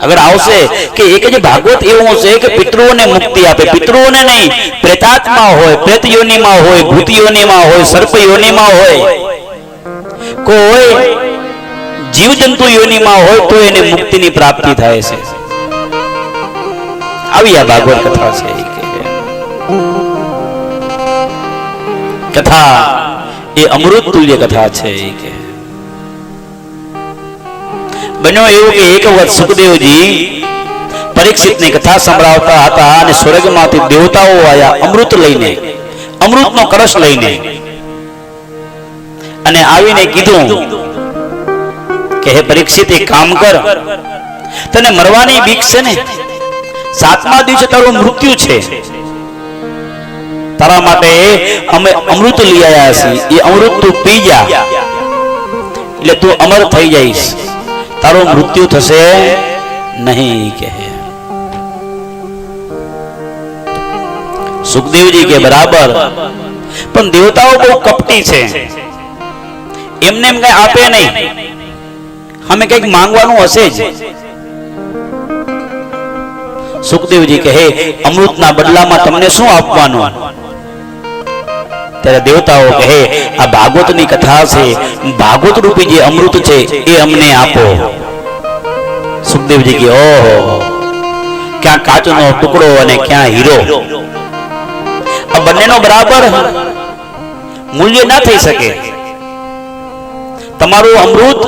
આગળ આવશે કે એક જ ભાગવત એવું છે કે પિતૃઓને મુક્તિ આપે પિતૃઓને નહીં પ્રેતાત્મા હોય પ્રેત યોનિમાં હોય ભૂત યોનિમાં હોય સર્પ યોનિમાં હોય કોઈ જીવજંતુ યોનિમાં હોય તો એને મુક્તિની પ્રાપ્તિ થાય છે આવી આ ભાગવત કથા છે કથા એ અમૃત તુલ્ય કથા છે કે બન્યો એવું કે એક વખત સુખદેવજી પરીક્ષિતની કથા સંભળાવતા હતા અને સ્વર્ગમાંથી દેવતાઓ આવ્યા અમૃત લઈને, અમૃતનો કળશ લઈને અને આવીને કીધું કે હે પરીક્ષિત, એક કામ કર, તને મરવાની બીક છે ને? સાતમા દિવસે તારું મૃત્યુ છે. તારા માટે અમે અમૃત લઈ આવ્યા છીએ. એ અમૃત તું પી જા. એટલે તું અમર થઈ જઈશ. તારું મૃત્યુ થશે નહીં કહે. સુખદેવજી કે બરાબર. પણ દેવતાઓ બહુ કપટી છે. એમને એમ કઈ આપે નહીં. અમે કંઈક માંગવાનું હશે જ. સુખદેવજી કહે અમૃતના બદલામાં તમને શું આપવાનું? ત્યારે દેવતાઓ કહે આ ભાગવતની કથા છે. ભાગવત રૂપી જે અમૃત છે, એ અમને આપો. સુખદેવજી કે ઓહો, ક્યાં કાચનો ટુકડો અને ક્યાં હીરો. આ બંનેનો બરાબર મૂલ્ય ના થઈ શકે. તમારું અમૃત